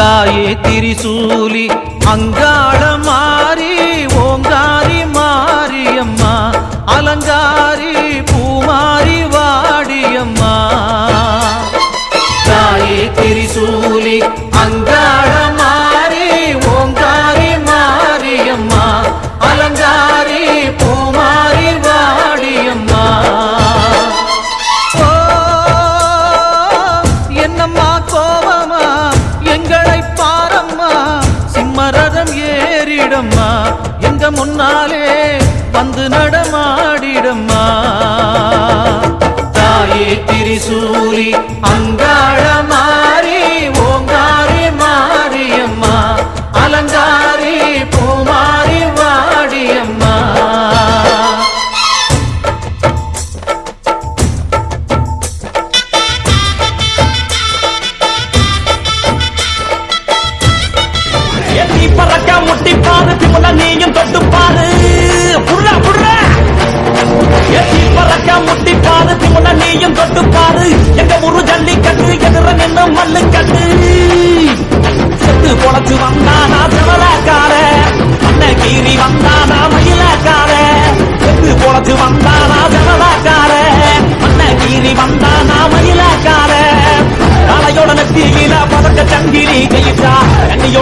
தாயே திரிசூலி அங்காள மாறி ஓங்காரி மாரியம்மா அலங்கா நடந்து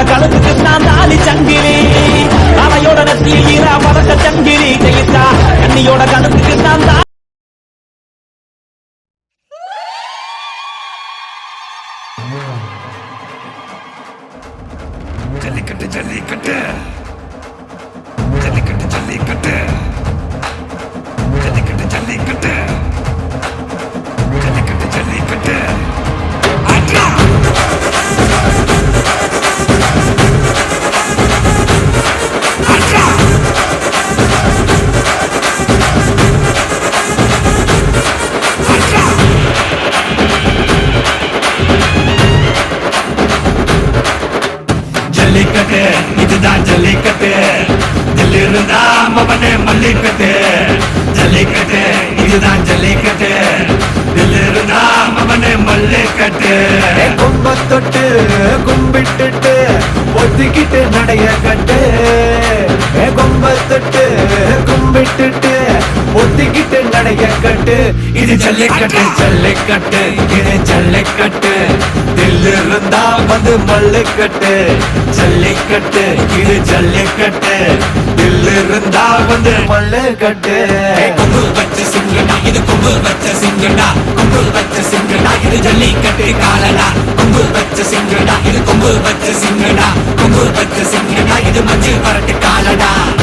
அவ கழுத்து கிருஷ்ணான் தாலி சங்கிலி. அவையோட நெத்தியில் ஈரா பதக்க சங்கிலி. ஜெயித்தா கண்ணியோட கழுத்து கிருஷ்ணா இதுதான் ஜல்லிக்கட்டு. ஜல்லிருந்தா மவனே மல்லிக்கட்டு. ஜல்லிக்கட்டு இதுதான் ஜல்லிக்கட்டு. ஜல்லிருந்தா மவனே மல்லிக்கட்டு கும்ப தொட்டு கும்பிட்டுட்டு ஒத்திக்கிட்டு நடைய கட்டு ஏ கும்ப தொட்டு கும்பிட்டுட்டு ஒத்திக்கிட்டு நடைய கட்டு இது ஜல்லிக்கட்டு ஜல்லிக்கட்டு இது ஜல்லிக்கட்டு. தில்லிருந்தா வந்து மல்லுக்கட்டு. ஜல்லிக்கட்டு இது ஜல்லிக்கட்டு. தில்லிருந்தா வந்து மல்லுக்கட்டு. கொம்பு வச்ச சிங்கடா இது கொம்பு வச்ச சிங்கடா. இது ஜல்லிக்கட்டு காலடா. கொம்பு வச்ச சிங்கடா. இது கொம்பு வச்ச சிங்கடா. கொம்பு வச்ச சிங்கடா. இது மஞ்சள் வரட்டு காலடா.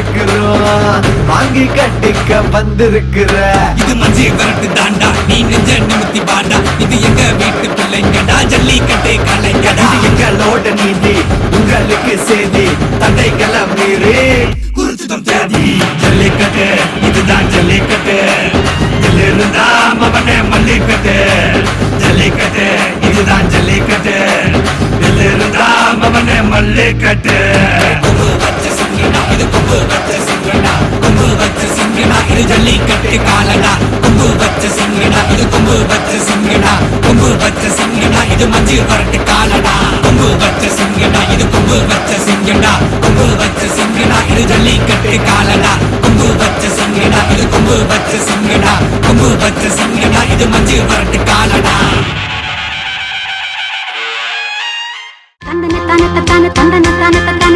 இருக்கிறோம் வாங்கி கட்டிக்க வந்திருக்கிற. இது மஞ்சி வரட்டு தாண்டா. நீ நெஞ்ச நிமித்தி பாண்டா இது எங்க வீட்டு பிள்ளைங்கடா. ஜல்லிக்கட்டு இது எங்களோட நீதி உங்களுக்கு செய்தி தந்தைகளை மீறி. குறிச்சுதம் தேதி ஜல்லிக்கட்டு இதுதான் ஜல்லிக்கட்டு. இதிலிருந்தா மவனே மல்லிக்கட்டு. ஜல்லிக்கட்டு இதுதான் ஜல்லிக்கட்டு. இதிலிருந்தா மவனே மல்லிக்கட்டு. கொம்பு இது கொம்பு வச்ச சிங்கடா கொம்பு வச்ச சிங்கடா இது ஜல்லிக்கட்டு காலடா கொம்பு வச்ச சிங்கடா இது கொம்பு வச்ச சிங்கடா கொம்பு வச்ச சிங்கடா இது மஞ்சு வரட்டு காலடா கொம்பு வச்ச சிங்கடா இது கொம்பு வச்ச சிங்கடா கொம்பு வச்ச சிங்கடா இது ஜல்லிக்கட்டு காலடா கொம்பு வச்ச சிங்கடா இது கொம்பு வச்ச சிங்கடா கொம்பு வச்ச சிங்கடா இது மஞ்சு வரட்டு காலடா. தன தன தன தன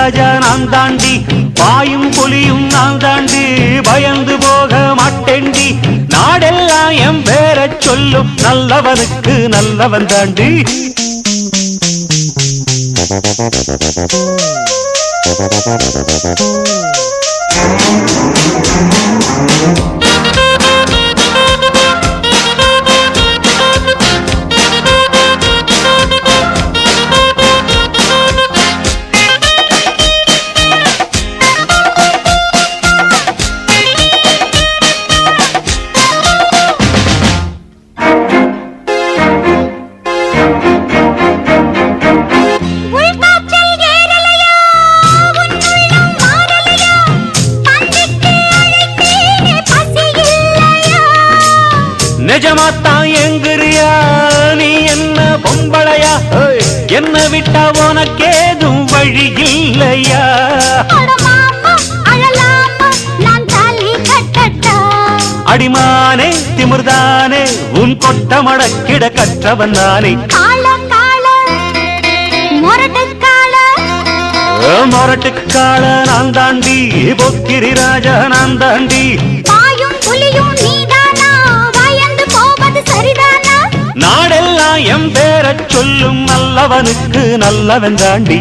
ராஜா நான் தாண்டி பாயும் புலியும் நான் தாண்டி பயந்து போக மாட்டேண்டி நாடெல்லாம் என் பேரச் சொல்லும் நல்லவனுக்கு நல்லவன் தாண்டி நிஜமாத்தான் எங்குறியா? நீ என்ன பொம்பளையா? என்ன விட்டா உனக்கேதும் வழி இல்லையா? அட மாமா அழலாமா? நான் தாலி கட்டட்டா? அடிமானே திமிர்தானே உன் கொட்ட மடக்கிட கற்றவன் நானே. மொரட்டுக்கால நான் தாண்டி பொக்கிரி ராஜா நான் தாண்டி. பாயும் புலியும் நாடெல்லாம் எம் பேரச் சொல்லும் நல்லவனுக்கு நல்லவன் தாண்டி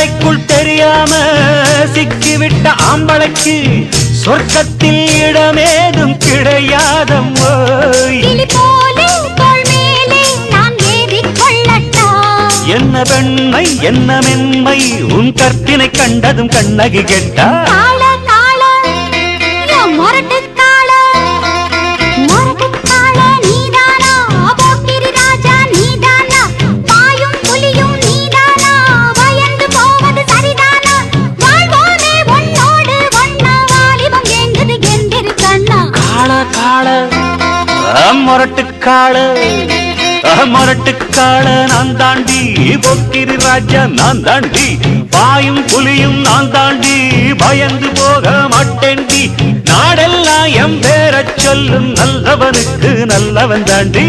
சேலைக்குள் தெரியாம சிக்கிவிட்ட ஆம்பளைக்கு சொர்க்கத்தில் இடமேதும் கொள்ளட்டா என்ன பெண்மை என்ன மென்மை உன் கற்பினை கண்டதும் கண்ணகி கெட்டா மொரட்டு காள மொரட்டு காள நான் தாண்டி பொக்கிரி ராஜா நான் தாண்டி. பாயும் புலியும் நான் தாண்டி பயந்து போக மாட்டேண்டி நாடெல்லாம் எம் பேரச் சொல்லும் நல்லவனுக்கு நல்லவன் தாண்டி.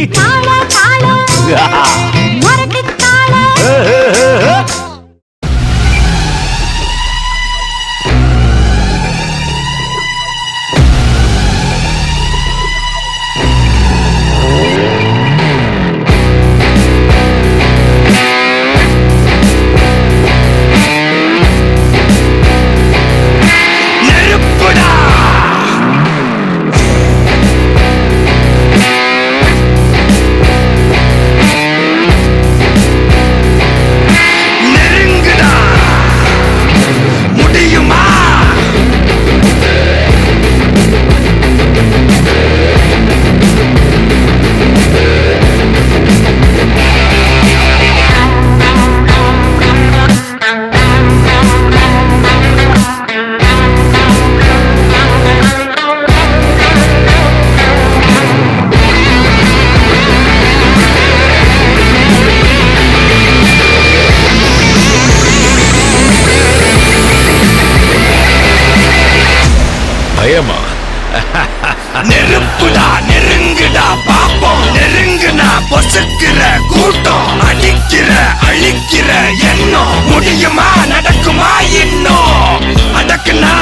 பொசுக்கிற கூட்டம் அடிக்கிற அழிக்கிற எண்ணம். முடியுமா நடக்குமா இன்னும்? அடக்குனா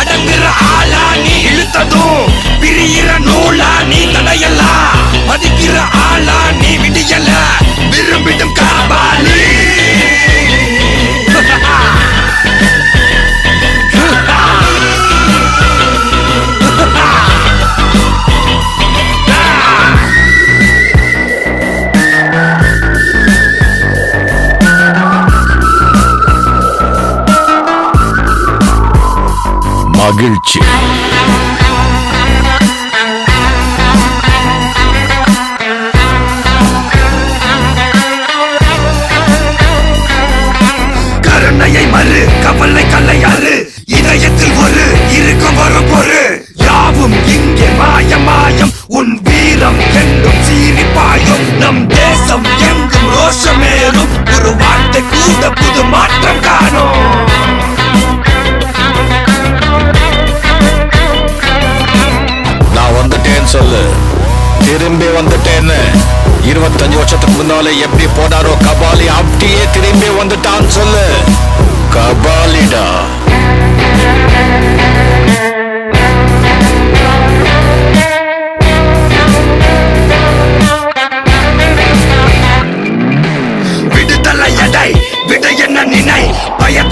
அடங்குற ஆளா நீ? இழுத்ததும் பிரியிற நூலா நீ? தடையலாம் மதிக்கிற ஆளா நீ? விடியல விரும்பிடும் காபாலி. மகிழ்ச்சி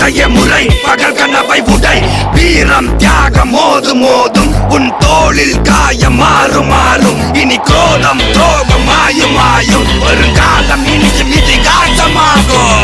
பயத்தைய முறை பகல் கனவை உடை. வீரம் தியாகம் மோதும் மோதும். உன் தோளில் காயம் மாறும் மாறும். இனி கோலம் துரோகம் மாயும் மாயும். ஒரு காலம் இனியும் இதிகாசமாகும்.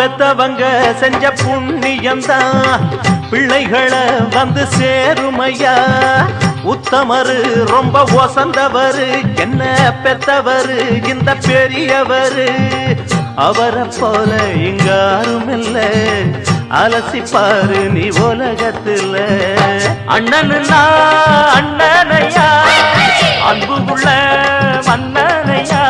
பெத்தவங்க செஞ்ச புண்ணியம்தான். பிள்ளைகளை வந்து சேருமையா? உத்தமரு ரொம்ப ஒசந்தவரு. என்ன பெத்தவரு இந்த பெரியவரு? அவரை போல இங்க யாரும் அலசிப்பாரு நீ உலகத்துல. அண்ணனுன்னா அண்ணனையா? அன்பு உள்ள மன்னனையா?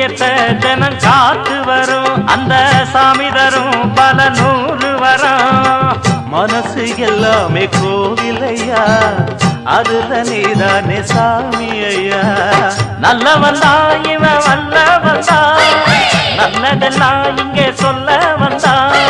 சத்தியத்தை ஜனம் காத்து வரும். அந்த சாமி தரும் பல நூறு வரும். மனசு எல்லாமே கோவிலையா? அதுல நீதானே சாமி ஐயா நல்லவன் தான் இவன் வல்லவன் தான். நல்லதெல்லாம் இங்கே சொல்ல வந்தான்.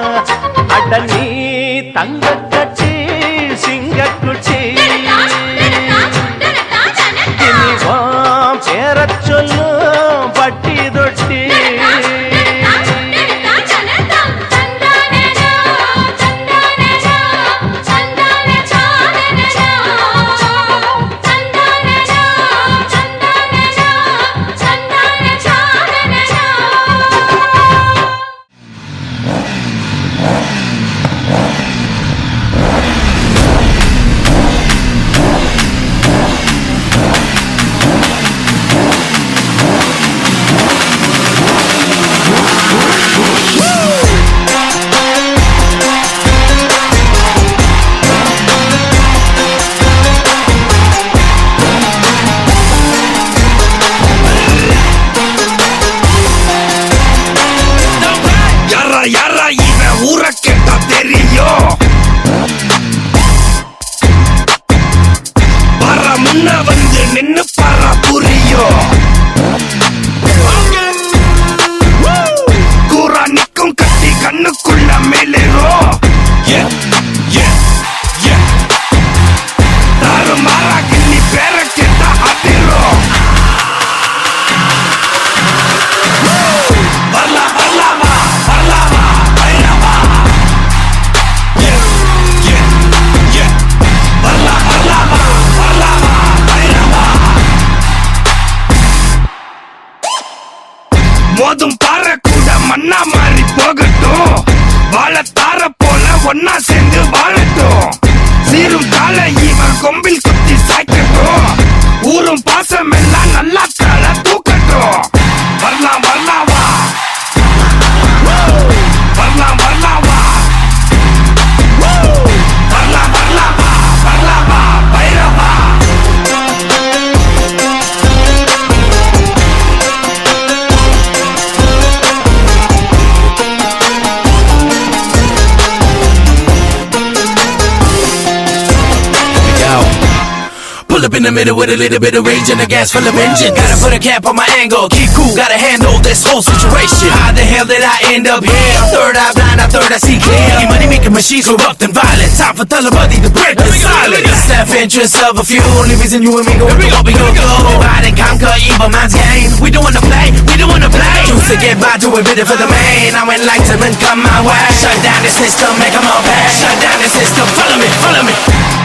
the middle with a little bit of rage and a gas full of vengeance. Gotta put a cap on my angle, keep cool, gotta handle this whole situation. How the hell did I end up here? Third eye blind, I third I see clear. Money making machines corrupt and violent. Time for Talabadi to break the silence. Self interest of a few. Only reason you and me go, we go, we go, go. Divide and conquer evil minds game. We don't wanna play, we don't wanna play. Choose to get by, do it better for the man. I'm enlightenment, come my way. Shut down the system, make them all pay. Shut down the system, follow me, follow me.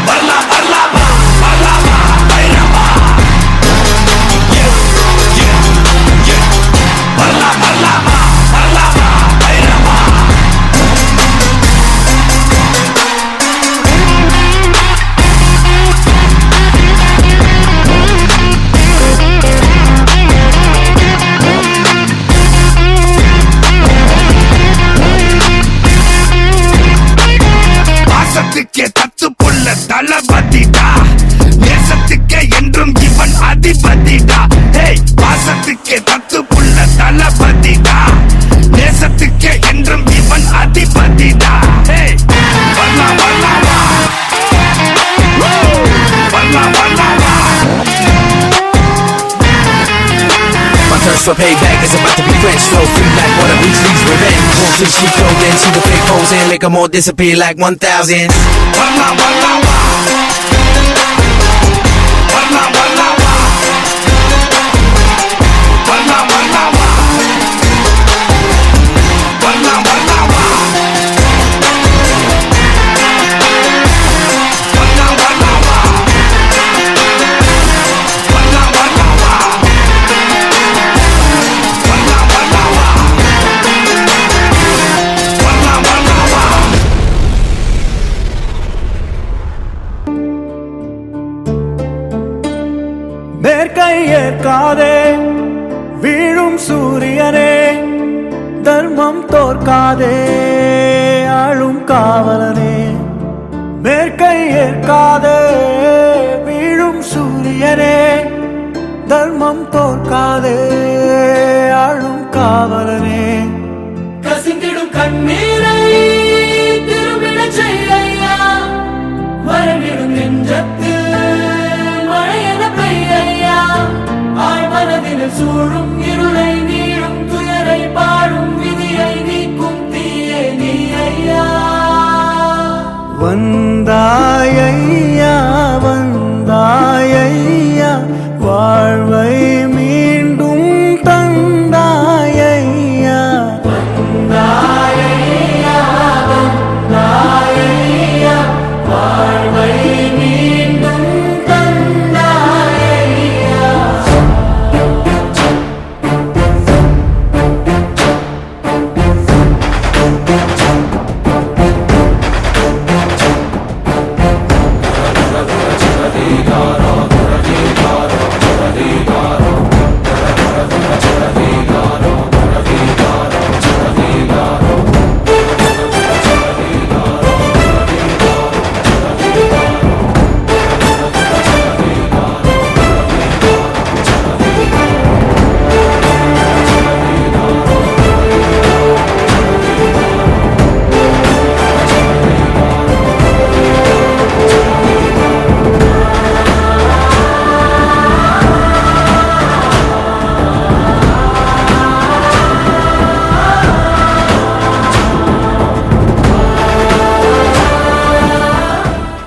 Allah, Allah, Allah. for payback is about to be rich. So free what a beach leaves revenge. Pull to she go then see the fake pose and make them all disappear like 1,000 തോറും